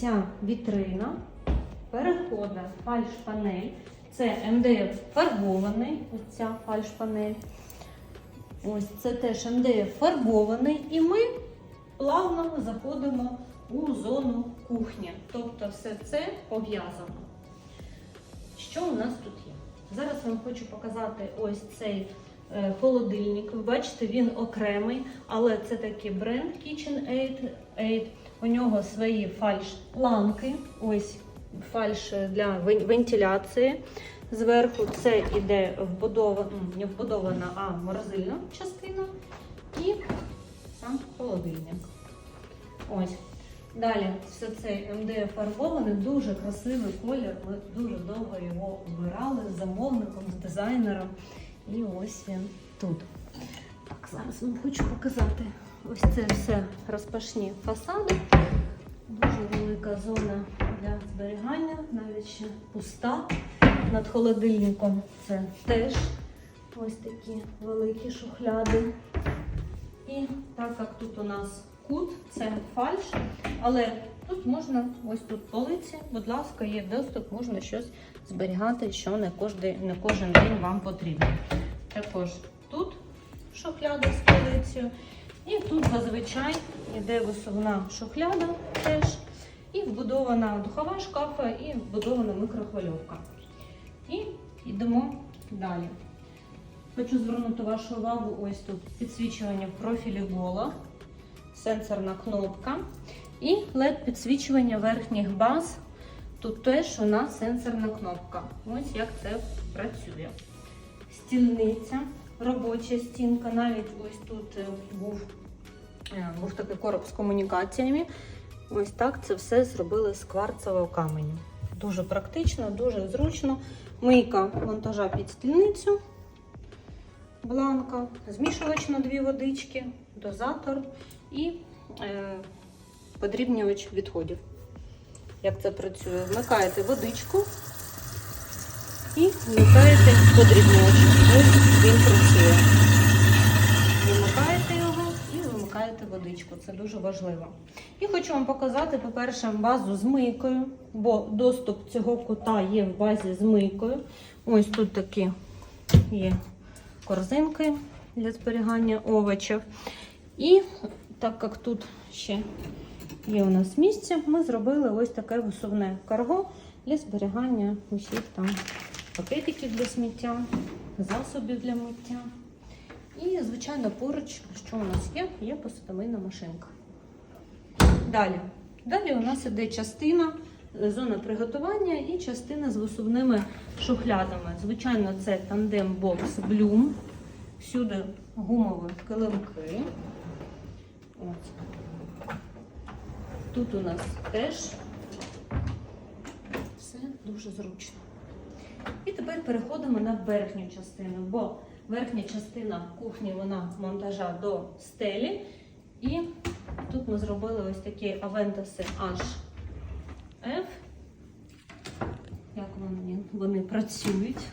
Ця вітрина переходить фальш-панель. Це МДФ фарбований, ось ця фальш-панель. Ось це теж МДФ фарбований. І ми плавно заходимо у зону кухні. Тобто все це пов'язано. Що у нас тут є? Зараз вам хочу показати ось цей е, холодильник. Ви бачите, він окремий, але це такий бренд KitchenAid. У нього свої фальш-планки. Ось фальш для вентиляції. Зверху це іде вбудована, не вбудована, а морозильна частина і сам холодильник. Ось. Далі все це МДФ фарбований, дуже красивий колір. Ми дуже довго його обирали з замовником, з дизайнером. І ось він тут. Так, зараз вам хочу показати. Ось це все розпашні фасади. Дуже велика зона для зберігання, навіть ще пуста над холодильником. Це теж ось такі великі шухляди. І так як тут у нас кут, це фальш, але тут можна, ось тут полиці, будь ласка, є доступ, можна щось зберігати, що не кожен, не кожен день вам потрібно. Також тут шухляда з полицею. І тут зазвичай йде висувна шухляда теж. І вбудована духова шкафа, і вбудована микрохвильовка. І йдемо далі. Хочу звернути вашу увагу ось тут підсвічування в профілі гола, сенсорна кнопка і LED підсвічування верхніх баз. Тут теж у нас сенсорна кнопка. Ось як це працює. Стільниця, робоча стінка. Навіть ось тут е, був, е, був такий короб з комунікаціями. Ось так це все зробили з кварцевого каменю. Дуже практично, дуже зручно. Мийка монтажа під стільницю бланка, змішувач на дві водички, дозатор і е, подрібнювач відходів. Як це працює? Вмикаєте водичку і вмикаєте подрібнювач. Ось він працює. Вимикаєте його і вимикаєте водичку. Це дуже важливо. І хочу вам показати, по-перше, базу з мийкою, бо доступ цього кута є в базі з мийкою. Ось тут такі є корзинки для зберігання овочів. І так як тут ще є у нас місце, ми зробили ось таке висувне карго для зберігання усіх там пакетиків для сміття, засобів для миття. І, звичайно, поруч, що у нас є, є посудомийна машинка. Далі. Далі у нас іде частина, е, зона приготування і частина з висувними шухлядами. Звичайно, це тандем бокс Bloom. Всюди гумові килимки. Ось. Тут у нас теж все дуже зручно. І тепер переходимо на верхню частину, бо верхня частина кухні вона монтажа до стелі. І тут ми зробили ось такі авентаси HF. Як вони, вони працюють.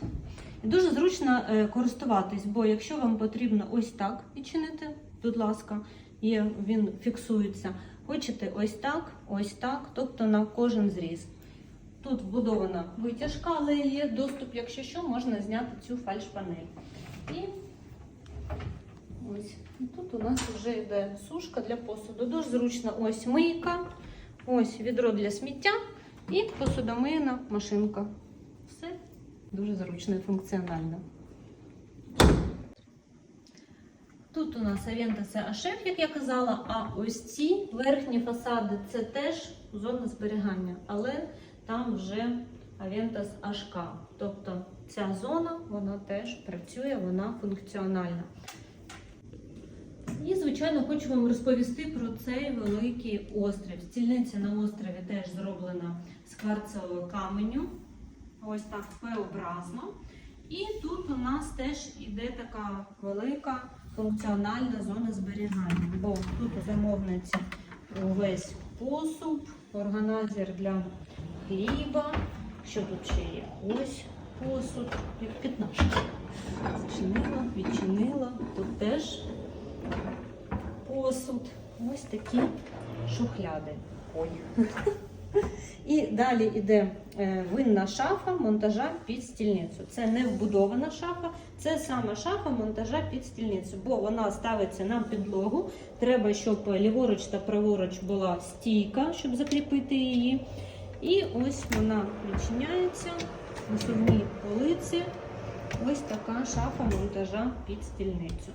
Дуже зручно е, користуватись, бо якщо вам потрібно ось так відчинити, будь ласка, є, він фіксується. Хочете ось так, ось так, тобто на кожен зріз. Тут вбудована витяжка, але є доступ, якщо що, можна зняти цю фальш-панель. І ось тут у нас вже йде сушка для посуду. Дуже зручно ось мийка, ось відро для сміття і посудомийна машинка. Все дуже зручно і функціонально. Тут у нас Авента це Ашеф, як я казала, а ось ці верхні фасади це теж зона зберігання, але там вже Авентас HK. Тобто ця зона вона теж працює, вона функціональна. І, звичайно, хочу вам розповісти про цей великий острів. Стільниця на острові теж зроблена з кварцевого каменю. Ось так П-образно. І тут у нас теж іде така велика функціональна зона зберігання. Бо тут у замовниці увесь посуд, органайзер для хліба. Що тут ще є? Ось посуд, як пітнашка. Зачинила, відчинила. Тут теж посуд. Ось такі шухляди. Ой. І далі йде е, винна шафа монтажа під стільницю. Це не вбудована шафа, це саме шафа монтажа під стільницю, бо вона ставиться на підлогу. Треба, щоб ліворуч та праворуч була стійка, щоб закріпити її. І ось вона відчиняється на сувній полиці. Ось така шафа монтажа під стільницю.